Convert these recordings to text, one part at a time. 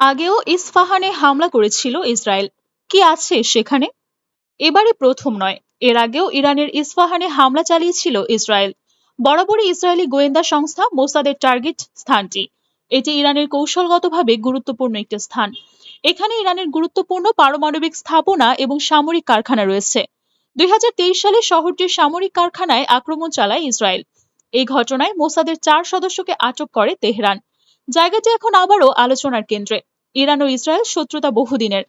আগেও ইস্পাহানে হামলা করেছিল ইসরায়েল। কি আছে সেখানে? এবারে প্রথম নয়। এর আগেও ইরানের ইস্পাহানে হামলা চালিয়েছিল ইসরায়েল। বরাবরই ইসরায়েলি গোয়েন্দা সংস্থা মোসাদের টার্গেট স্থানটি। এটি ইরানের কৌশলগতভাবে গুরুত্বপূর্ণ একটি স্থান। এখানে ইরানের গুরুত্বপূর্ণ পারমাণবিক স্থাপনা এবং সামরিক কারখানা রয়েছে। দুই হাজার তেইশ সালে শহরটির সামরিক কারখানায় আক্রমণ চালায় ইসরায়েল। এই ঘটনায় মোসাদের চার সদস্যকে আটক করে তেহরান। জায়গাটি এখন আবারও আলোচনার কেন্দ্রে। ইরান ও ইসরায়েল শত্রুতা বহুদিনের।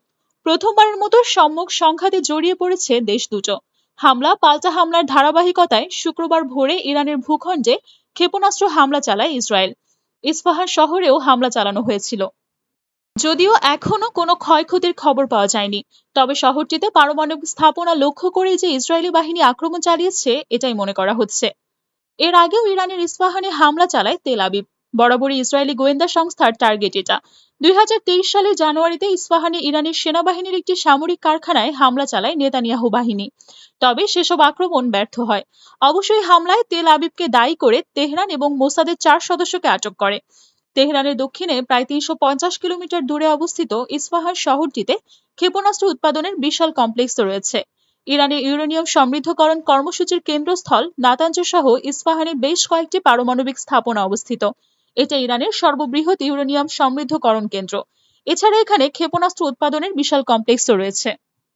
প্রথমবারের মতো সম্মুখ সংঘাতে জড়িয়ে পড়েছে দেশ দুটো। হামলা, পাল্টা হামলার ধারাবাহিকতায় শুক্রবার ভোরে ইরানের ভূখণ্ডে ক্ষেপণাস্ত্র হামলা চালায় ইসরায়েল। ইস্পাহান শহরেও হামলা চালানো হয়েছিল। যদিও এখনও কোনো ক্ষয়ক্ষতির খবর পাওয়া যায়নি, তবে শহরটিতে পারমাণবিক স্থাপনা লক্ষ্য করে যে ইসরায়েলি বাহিনী আক্রমণ চালিয়েছে, এটাই মনে করা হচ্ছে। এর আগেও ইরানের ইস্পাহানে হামলা চালায় তেল আবিব। বরাবরই ইসরায়েলি গোয়েন্দা সংস্থার টার্গেট এটা। দুই সালের জানুয়ারিতে ইস্পাহানে ইরানের সেনাবাহিনীর একটি সামরিক কারখানায় হামলা চালায় নেতানিয়াহু বাহিনী। তবে সেসব আক্রমণ ব্যর্থ হয়। অবশ্যই হামলায় তেল আবিবকে দায়ী করে তেহরান এবং মোসাদের চার সদস্যকে আটক করে। তেহরানের দক্ষিণে প্রায় তিনশো পঞ্চাশ কিলোমিটার দূরে অবস্থিত ইস্পাহান শহরটিতে ক্ষেপণাস্ত্র উৎপাদনের বিশাল কমপ্লেক্স রয়েছে। ইরানে ইউরেনিয়াম সমৃদ্ধকরণ কর্মসূচির কেন্দ্রস্থল নাতাঞ্জ সহ ইস্পাহানে বেশ কয়েকটি পারমাণবিক স্থাপনা অবস্থিত। এটা ইরানের সর্ববৃহৎ ইউরেনিয়াম সমৃদ্ধকরণ কেন্দ্র। এছাড়া এখানে ক্ষেপণাস্ত্র উৎপাদনের বিশাল কমপ্লেক্সও রয়েছে।